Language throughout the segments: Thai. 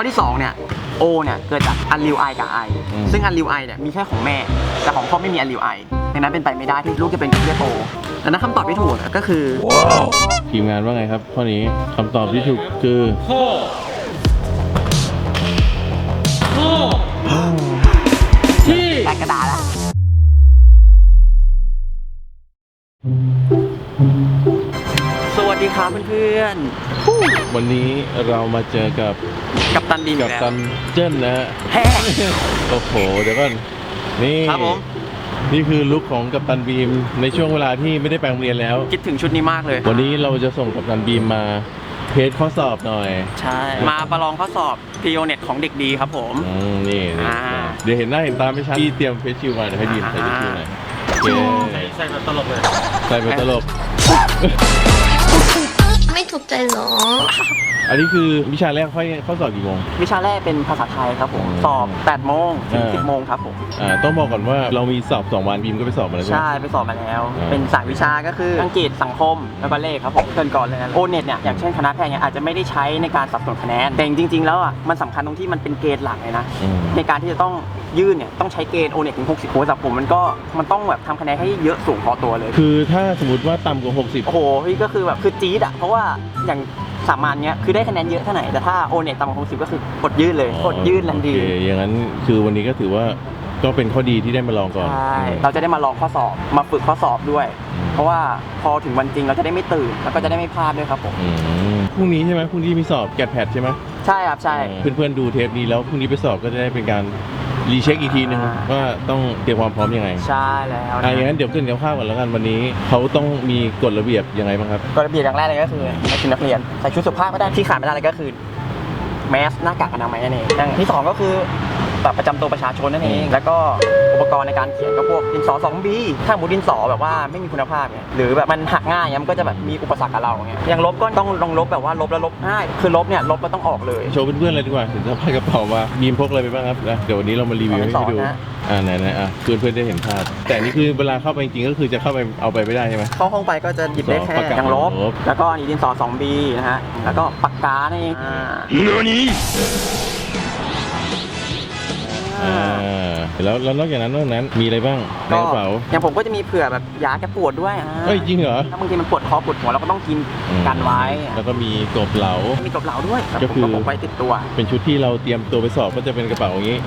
ข้อที่2เนี่ย O เนี่ยเกิดจากอันริวไอกับไออืม ซึ่งอันริวไอเนี่ยมีแค่ของแม่ แต่ของพ่อไม่มีอันริวไอดังนั้นเป็นไปไม่ได้ที่ลูกจะเป็นเรียโตดังนั้นคำตอบที่ถูกก็คือ ทีมงานว่าไงครับข้อนี้คำตอบที่ถูกคือแครับเพื่อนวันนี้เรามาเจอกับๆกับตันดีมกับอีแล้วตันเจิ้นนะฮะแฮ่โอ้โหเดี๋ยวก่อนนี่ครับผมนี่คือลุคของกัปตันบีมในช่วงเวลาที่ไม่ได้ไปโรงเรียนแล้ว คิดถึงชุดนี้มากเลย วันนี้เราจะส่งกัปตันบีมมาเทสข้อสอบหน่อย ใช่ มาประลองข้อสอบ p ีโอเน็ตของเด็กดีครับผม อืมนี่นี่อ่า เดี๋ยวเห็นหน้าเห็นตาไม่ชัดที่เตรียมเฟซชิลมาเดี๋ยวให้บีมใส่เฟซชิลหน่อยโอเคใส่แบบตลกเลยใส่เป็นตลก ไม่ถูกใจเหรอ อันนี้คือวิชาแรกข้อข้อสอบกี่โมง วิชาแรกเป็นภาษาไทยครับผมอืมสอบ 8 โมงถึงอ่า10 โมงครับผม อ่าต้องบอกก่อนว่าเรามีสอบสองวันบีมก็ไปสอบมาแล้วใช่ไหม ใช่ ไปสอบมาแล้ว อ่า เป็นสายวิชาก็คืออังกฤษสังคมแล้วก็เลขครับผมเกินก่อนเลยโอเน็ตเนี่ยอย่างเช่นคณะแพทย์เนี่ยอาจจะไม่ได้ใช้ในการสับสนคะแนน แต่จริงๆแล้วอะมันสำคัญตรงที่มันเป็นเกณฑ์หลักเลยนะ อืม ในการที่จะต้องยื่นเนี่ยต้องใช้เกณฑ์โอเน็ตถึง 60โอ้ยสำหรับผมมันก็มันต้องแบบทำคะแนนให้เยอะสูงพอตัวเลย คือถ้าสมมติว่าต่ำกว่า 60 โอ้โหพี่ก็คือแบบคือจี๊ดอะเพราะว่าอย่างสามัญเนี้ยคือได้คะแนนเยอะเท่าไหร่แต่ถ้าโอเน็ตต่ำกว่า60ก็คือกดยื่นเลยกดยื่นทันทีโอเคอย่างนั้นคือวันนี้ก็ถือว่าก็เป็นข้อดีที่ได้มาลองก่อนใช่อืมเราจะได้มาลองข้อสอบมาฝึกข้อสอบด้วย เพราะว่าพอถึงวันจริงเราจะได้ไม่ตื่นแล้วก็จะได้ไม่พลาดด้วยครับผมอืมพรุ่งนี้ใช่ไหมพรุ่งนี้มีสอบแกดแพดใช่ไหมใช่ครับใช่ เพื่อนๆดูเทปนี้แล้วพรุ่งนี้ไปสอบก็จะได้เป็นการ รีเช็คอีกทีนึงอ่าว่าต้องเตรียมความพร้อมยังไง ใช่แล้วอะอย่างนั้นเดี๋ยวขึ้นกับข้าวก่อนแล้วกันวันนี้เขาต้องมีกฎระเบียบยังไงบ้างครับ กฎระเบียบอย่างแรกเลยก็คือใส่ชุดนักเรียนใส่ชุดสุภาพก็ได้ที่ขาดไม่ได้เลยก็คือ แมสหน้ากากอนามัยนั่นเองอย่างที่สองก็คือ บัตรประจำตัวประชาชนนั่นเอง แล้วก็อุปกรณ์ในการเขียนก็พวกดินสอ 2B ถ้าหมูดินสอแบบว่าไม่มีคุณภาพเนี่ยหรือแบบมันหักง่ายเนี่ยมันก็จะแบบมีอุปสรรคกับเราเนี่ยอย่างลบก็ต้องลองลบแบบว่าลบแล้วลบง่ายคือลบเนี่ยลบก็ต้องออกเลยโชว์เพื่อนๆเลยดีกว่าถึงจะพายกระเป๋ามาบีมพกอะไรไปบ้างครับนะเดี๋ยววันนี้เรามารีวิวให้ดูขอให้สอนนะอ่าไหนๆอะเพื่อนๆได้เห็นภาพ แต่นี่คือเวลาเข้าไปจริงๆก็คือจะเข้าไปเอาไปไม่ได้ใช่ไหมเข้าห้องไปก็จะหยิบได้แค่ปากกาอย่างลบลบ แล้วก็อันนี้ดินสอ 2B นะฮะแล้วก็ปากกานั่นเองอ่า อ่าแล้วแล้วนอกจากนั้นนอกจากนั้นมีอะไรบ้างในกระเป๋า อย่างผมก็จะมีเผื่อแบบยาแก้ปวดด้วยอ่าเอ้ยจริงเหรอ ถ้าบางทีมันปวดคอปวดหัวเราก็ต้องกินอืม กันไว้ แล้วก็มีกบเหลา มีกบเหลาด้วยแต่ก็ผมคือ ก็พกไว้ติดตัวเป็นชุดที่เราเตรียมตัวไปสอบก็จะเป็นกระเป๋าอย่างนี้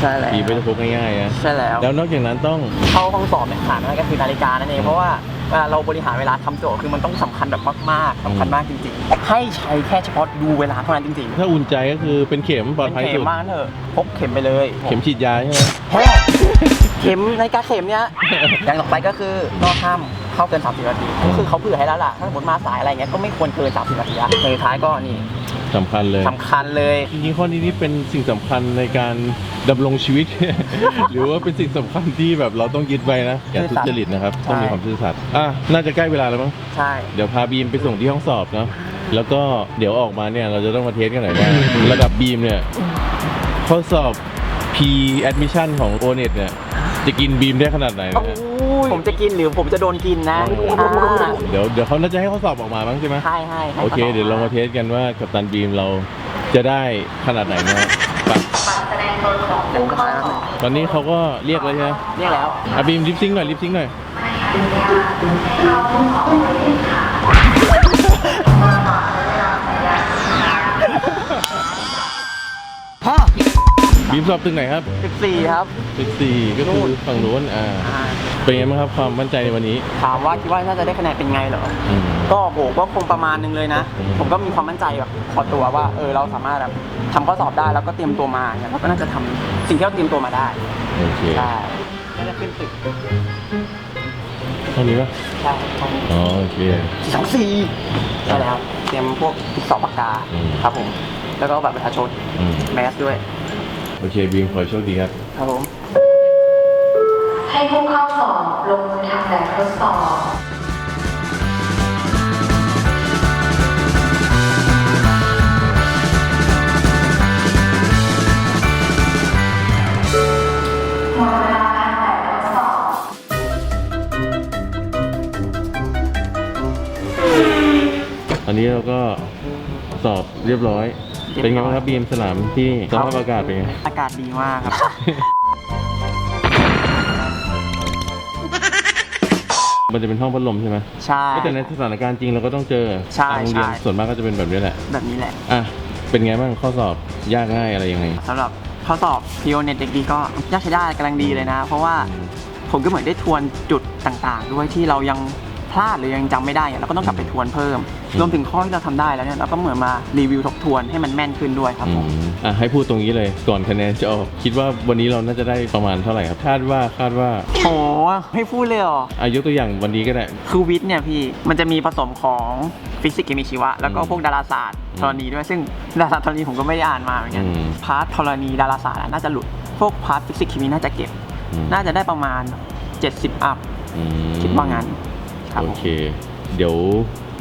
ใช่แล้วบีมไม่จะพกง่ายๆนะใช่แล้ว แล้วนอกจากนั้นต้องเข้าห้องสอบเนี่ยขาดไม่ได้ก็คือนาฬิกานั่นเองเพราะว่า เวลาเราบริหารเวลาทำโจทย์คือมันต้องสำคัญแบบมากๆสำคัญมากจริงๆ ให้ใช้แค่เฉพาะดูเวลาเท่านั้นจริงๆ ถ้าอุ่นใจก็คือเป็นเข็มปลอดเป็นภัยเข็สุมดมากเถอะพกเข็มไปเลย เข็มฉีดยาใช่ไหมแฮ่เข็มนาฬิกาเข็มเนี้ยอย่างต่อไปก็คือก็ห้ามเข้าเกิน 30 นาทีก็คือเขาเผื่อให้แล้วล่ะถ้าสมมติมาสายอะไรเงี้ยก็ไม่ควรเกิน 30 นาทีอะในท้ายก็นี่ สำคัญเลยสำคัญเลย จริงๆข้อนี้นี่เป็นสิ่งสำคัญในการดำรงชีวิต หรือว่าเป็นสิ่งสำคัญที่แบบเราต้องยึดไว้นะอย่าทุจริตนะครับใช่ต้องมีความซื่อสัตย์อะน่าจะใกล้เวลาแล้วมั้ง ใช่ เดี๋ยวพาบีมไปส่งที่ห้องสอบเนาะ แล้วก็เดี๋ยวออกมาเนี่ยเราจะต้องมาเทสกันหน่อยว่าระดับบีมเนี่ยข้อสอบ P admission ของ o n e t เนี่ย จะกินบีมได้ขนาดไหนนะฮะผมจะกินหรือผมจะโดนกินนะอ่าเดี๋ยวเดี๋ยวเขาน่าจะให้ข้อสอบออกมาบ้างใช่ไหมให้ให้ให้โอเค เดี๋ยวเรามาเทสกันว่ากัปตันบีมเราจะได้ขนาดไหนนะฮะไปเดี๋ยวจะมาตอนนี้เขาก็เรียกแล้วใช่ไหมเรียกแล้วอะบีมลิปซิงค์หน่อยลิปซิงค์หน่อย สอบตึกไหนครับ 14 ครับ ตึกสี่ก็คือฝั่งนู้นอ่าอ่าเป็นไงบ้างครับความมั่นใจในวันนี้ถามว่าคิดว่าน่าจะได้คะแนนเป็นไงเหรอ อืม ก็โหก็คงประมาณนึงเลยนะ อืม ผมก็มีความมั่นใจแบบพอตัวว่า เออเราสามารถแบบทำข้อสอบได้แล้วก็เตรียมตัวมาเนี่ยเราก็น่าจะทำสิ่งที่เราเตรียมตัวมาได้โอเคใช่น่าจะขึ้นตึกเท่านี้ปะใช่ห้องอ๋อโอเค สองสี่ใช่แล้วเตรียมพวกติดสอบปากกาอืม ครับผม แล้วก็แบบประชาชนอืม แมสด้วย โอเคบีมขอให้โชคดีครับครับผม ให้ผู้เข้าสอบลงมือทำแบบทดสอบ หมดเวลาการแบบทดสอบ ตอนนี้เราก็ สอบเรียบร้อยเย้รียเป็นไงร้อยบ้างครับบีมสนามที่นี่สภาพอากาศเป็นไง อากาศดีมากครับ มันจะเป็นห้องพัดลมใช่ไหมใช่ แต่ในสถานการณ์จริงเราก็ต้องเจอใช่ตามโรงเรียนใช่ ส่วนมากก็จะเป็นแบบนี้แหละ แบบนี้แหละ อะ เป็นไงบ้างข้อสอบยากง่ายอะไรยังไง สำหรับข้อสอบ p ีโอเน็ตเด็กดีก็ยากใช้ได้กำลังดีเลยนะ เพราะว่าผมก็เหมือนได้ทวนจุดต่างๆ ด้วยที่เรายัง พลาดหรือยังจำไม่ได้เนี่ยเราก็ต้องกลับไปทวนเพิ่มอืมรวมถึงข้อที่เราทำได้แล้วเนี่ยเราก็เหมือนมารีวิวทบทวนให้มันแม่นขึ้นด้วยครับอืผม มอะให้พูดตรงนี้เลยก่อนคะแนนจะออก คิดว่าวันนี้เราน่าจะได้ประมาณเท่าไหร่ครับ คาดว่าคาดว่าโอ้ให้พูดเลยเหรอ อายกตัวอย่างวันนี้ก็ได้ คือวิทย์เนี่ยพี่มันจะมีผสมของฟิสิกส์เคมีชีวะ แล้วก็อืมพวกดาราศาสตร์อืมธรณีด้วย ซึ่งดาราศาสตร์ธรณีผมก็ไม่ได้อ่านมาเหมือนกัน อืม พาร์ทธรณีดาราศาสตร์อะน่าจะหลุด พวกพาร์ทฟิสิกส์เคมีน่าจะเก็บ อืมน่าจะได้ประมาณ 70 อัพ อืมคิดว่างั้น ครับ โอผมเค เดี๋ยว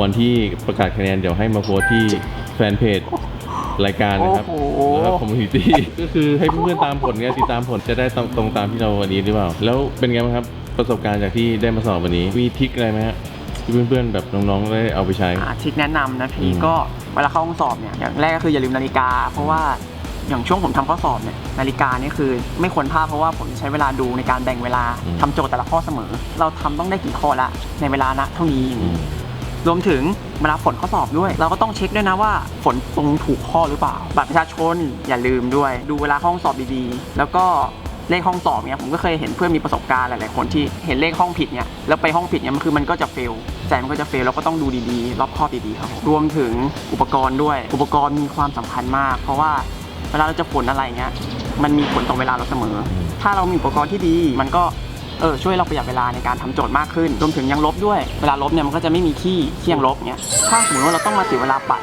วันที่ประกาศคะแนนเดี๋ยวให้มาโพสต์ที่แฟนเพจรายการนะครับโอ้โห แล้วก็คอมมูนิตี้ ก็คือให้เพื่อนๆตามผลไงติดตามผลจะได้ตรงตรงตามที่เราวันนี้หรือเปล่า แล้วเป็นไงบ้างครับประสบการณ์จากที่ได้มาสอบวันนี้มีทริคอะไรไหมฮะที่เพื่อนๆแบบน้องๆได้เอาไปใช้อ่าทริกแนะนำนะอืพี่มก็เวลาเข้าห้องสอบเนี่ยอย่างแรกก็คืออย่าลืมนาฬิกา เพราะว่า อย่างช่วงผมทำข้อสอบเนี่ยนาฬิกาเนี่ยคือไม่ควรพลาดเพราะว่าผมใช้เวลาดูในการแบ่งเวลาทำโจทย์แต่ละข้อเสมอ เราทำต้องได้กี่ข้อละในเวลานะเท่านี้อืมรวมถึงเวลาฝนข้อสอบด้วย เราก็ต้องเช็คด้วยนะว่าฝนตรงถูกข้อหรือเปล่า บัตรประชาชนอย่าลืมด้วย ดูเวลาห้องสอบดีๆ แล้วก็เลขห้องสอบเนี่ยผมก็เคยเห็นเพื่อนมีประสบการณ์หลายๆคนที่เห็นเลขห้องผิดเนี่ยแล้วไปห้องผิดเนี่ยมันคือมันก็จะเฟลใจมันก็จะเฟลเราก็ต้องดูดีๆ รอบคอบดีๆครับรวมถึงอุปกรณ์ด้วย อุปกรณ์มีความสำคัญมาก เพราะว่า เวลาเราจะฝนอะไรเงี้ยมันมีผลต่อเวลาเราเสมอ ถ้าเรามีอุปกรณ์ที่ดี มันก็เออช่วยเราประหยัดเวลาในการทำโจทย์มากขึ้นรวมถึงยังลบด้วย เวลาลบเนี่ยมันก็จะไม่มีขี้ที่ยังลบเนี่ยถ้าสมมติว่าเราต้องมาเสียเวลาปัด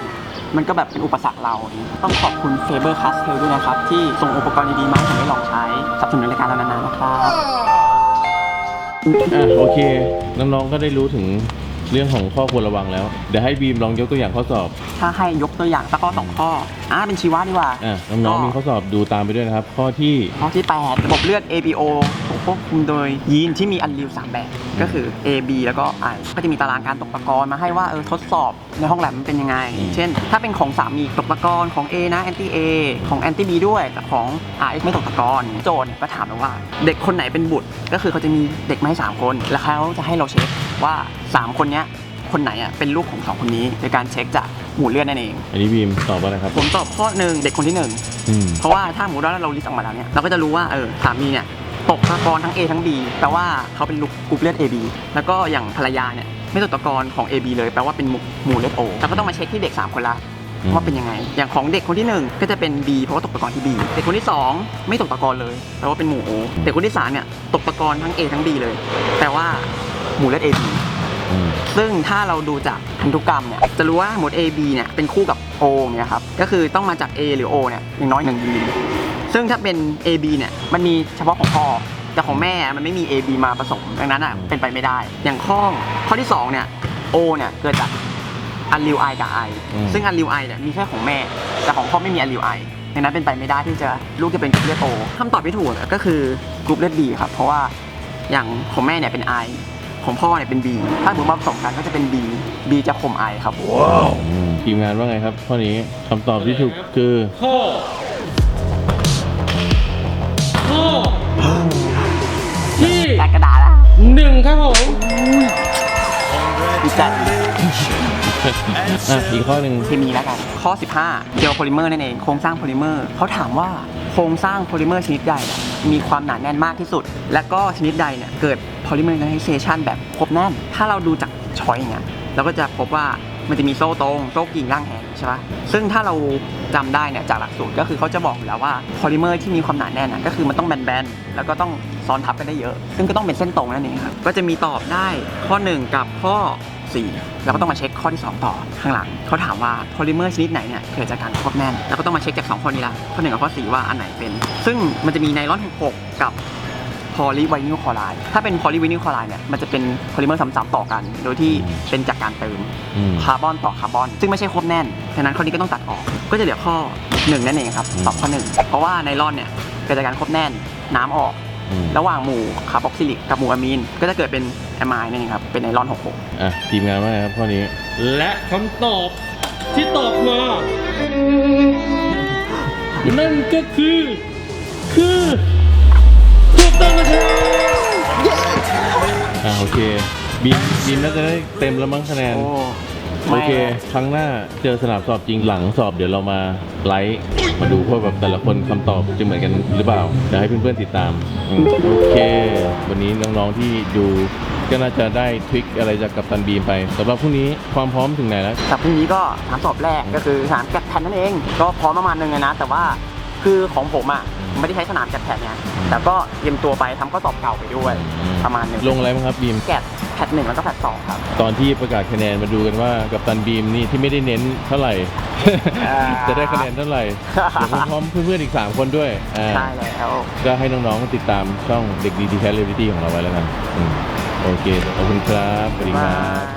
มันก็แบบเป็นอุปสรรคเราอย่างนี้ต้องขอบคุณ Faber Castell ด้วยนะครับ ที่ส่งอุปกรณ์ดีๆมาให้ผมได้ลองใช้สนับสนุนรายการเรานานๆนะครับ อะโอเค น้องๆก็ได้รู้ถึง เรื่องของข้อควรระวังแล้ว เดี๋ยวให้บีมลองยกตัวอย่างข้อสอบถ้าให้ยกตัวอย่างสักข้อสองข้ออ่าเป็นชีวะดีกว่าอะน้องๆมีข้อสอบดูตามไปด้วยนะครับ ข้อที่ ข้อที่8ระบบเลือด ABO ถูก ควบคุมโดยยีนที่มีอันริว3แบบ ก็คือ AB แล้วก็ I ก็จะมีตารางการตกตะกอนมาให้ว่าเออทดสอบในห้องแลบมันเป็นยังไงอืมเช่น ถ้าเป็นของสามีตกตะกอนของ A นะ anti A ของ anti B ด้วยแต่ของ RX ไม่ตกตะกอนโจทย์เนี่ยก็ถามเราว่า เด็กคนไหนเป็นบุตร ก็คือเขาจะมีเด็กมาให้สามคน แล้วเขาจะให้เราเช็คว่าสามคนเนี้ยคนไหนอะเป็นลูกของสองคนนี้โดยการเช็คจากหมู่เลือดนั่นเอง อันนี้บีมตอบว่าอะไรครับ ผมตอบข้อหนึ่งเด็กคนที่หนึ่งอืม เพราะว่าถ้าสมมติว่าเราลิสต์ออกมาแล้วเนี่ยเราก็จะรู้ว่าเออสามีเนี่ย ตกตะกอนทั้ง A ทั้ง B แปลว่าเขาเป็นลูกกรุ๊ปเลือด AB แล้วก็อย่างภรรยาเนี่ยไม่ตกตะกอนของ AB เลยแปลว่าเป็นหมู่หมู่เลือด O เราก็ต้องมาเช็คที่เด็ก 3 คนละอืมว่าเป็นยังไง อย่างของเด็กคนที่ 1 ก็จะเป็น B เพราะว่าตกตะกอนที่ B เด็กคนที่ 2 ไม่ตกตะกอนเลยแปลว่าเป็นหมู่ O เด็กคนที่3เนี่ยตกตะกอนทั้ง A ทั้ง B เลย แปลว่าหมู่เลือด AB อืมซึ่งถ้าเราดูจากพันธุกรรมเนี่ยจะรู้ว่าหมวด A B เนี่ยเป็นคู่กับ O เนี่ยครับก็คือต้องมาจาก A หรือ O เนี่ยอย่างน้อยหนึ่งยีน ซึ่งถ้าเป็น A B เนี่ยมันมีเฉพาะของพ่อแต่ของแม่มันไม่มี A B มาผสมดังนั้นอะเป็นไปไม่ได้ อย่างข้อข้อที่2เนี่ย O เนี่ยเกิดจากอันริวไอกับไออืมซึ่งอันริวไอเนี่ยมีแค่ของแม่ แต่ของพ่อไม่มีอันริวไอดังนั้นเป็นไปไม่ได้ที่จะลูกจะเป็นกรุ๊ปเลือด O คำตอบที่ถูกก็คือกรุ๊ปเลือด B ครับเพราะว่าอย่างของแม่เนี่ยเป็น I ของพ่อเนี่ยเป็น B ถ้าสมมติมาผสมกันก็จะเป็น B B จะข่ม I ครับอืมทีมงานว่าไงครับข้อนี้คำตอบที่ถูกคือข้อข้อ หนึ่งครับผมดีจัดอะอีกข้อหนึ่งเคมีแล้วกันข้อ 15เกี่ยวกับโพลิเมอร์นั่นเอง โครงสร้างโพลิเมอร์เขาถามว่าโครงสร้างโพลิเมอร์ชนิดใดเนี่ยมีความหนาแน่นมากที่สุด และก็ชนิดใดเนี่ยเกิด polymerization แบบครบแน่น ถ้าเราดูจากช้อยอย่างเงี้ยเราก็จะพบว่า มันจะมีโซ่ตรงโซ่กิ่งล่างแหงใช่ปะซึ่งถ้าเราจำได้เนี่ยจากหลักสูตรก็คือเขาจะบอกอยู่แล้วว่าโพลิเมอร์ที่มีความหนาแน่นนะก็คือมันต้องแบนๆแล้วก็ต้องซ้อนทับกันได้เยอะ ซึ่งก็ต้องเป็นเส้นตรงนั่นเองครับก็จะมีตอบได้ข้อ 1 กับข้อ 4 แล้วก็ต้องมาเช็คข้อที่ 2 ต่อข้างหลังเขาถามว่าโพลิเมอร์ชนิดไหนเนี่ยเกิดจากการควบแน่น แล้วก็ต้องมาเช็คจาก 2 ข้อนี้ละข้อ 1 กับข้อ 4 ว่าอันไหนเป็น ซึ่งมันจะมีไนลอน 66 กับ พอลีไวนิลคลอไรด์ถ้าเป็นพอลีไวนิลคลอไรด์เนี่ยมันจะเป็นโพลิเมอร์ซ้ำๆต่อกัน โดยที่เป็นจากการเติมอืม คาร์บอนต่อคาร์บอน ซึ่งไม่ใช่ควบแน่นฉะนั้นข้อนี้ก็ต้องตัดออก ก็จะเหลือข้อ1นั่นเองครับอืมตอบข้อ1เพราะว่าไนลอนเนี่ยเกิดจากการควบแน่นน้ำออก อืมระหว่างหมู่คาร์บอกซิลิกกับหมู่อะมีน ก็จะเกิดเป็นแอมไมน์นั่นเองครับเป็นไนลอน66 อะทีมงานว่าไงครับข้อนี้ และคำตอบที่ตอบมา นั่นก็คือ คือถูก ต้องนะครับอ่าโอเคบีมบีมน่าจะได้เต็มแล้วมั้งคะแนน โอ้โอเค ครั้งหน้าเจอสนามสอบจริงหลังสอบเดี๋ยวเรามาไลฟ์มาดูว่าแบบแต่ละคนคำตอบจะเหมือนกันหรือเปล่าเดี๋ยวให้เพื่อนๆติดตามอืมโอเค วันนี้น้องๆที่ดูก็น่าจะได้ทริคอะไรจากกัปตันบีมไปสำหรับพรุ่งนี้ความพร้อมถึงไหนแล้วกับพรุ่งนี้ก็สนามสอบแรกก็คือสนามแกดแพดนั่นเอง ก็พร้อมประมาณนึงเลยนะ แต่ว่าคือของผมอะ ไม่ได้ใช้สนามแกดแพดไงแต่ก็เตรียมตัวไปทำข้อสอบเก่าไปด้วยประมาณหนึงลงอะไรบ้างครับบีม แกดแพดหนึ่งแล้วก็แพดสองครับ ตอนที่ประกาศคะแนนมาดูกันว่ากัปตันบีมนี่ที่ไม่ได้เน้นเท่าไหร่ อ่า จะได้คะแนนเท่าไหร่เดี๋ยวผมพร้อมเพื่อนๆอีก 3 คนด้วยอ่าใช่แล้วก็ให้น้องๆติดตามช่องเด็กดีทีแคสเรลิตี้ของเราไว้แล้วกันอืมโอเคขอบคุณครับสวัสดีครับบาย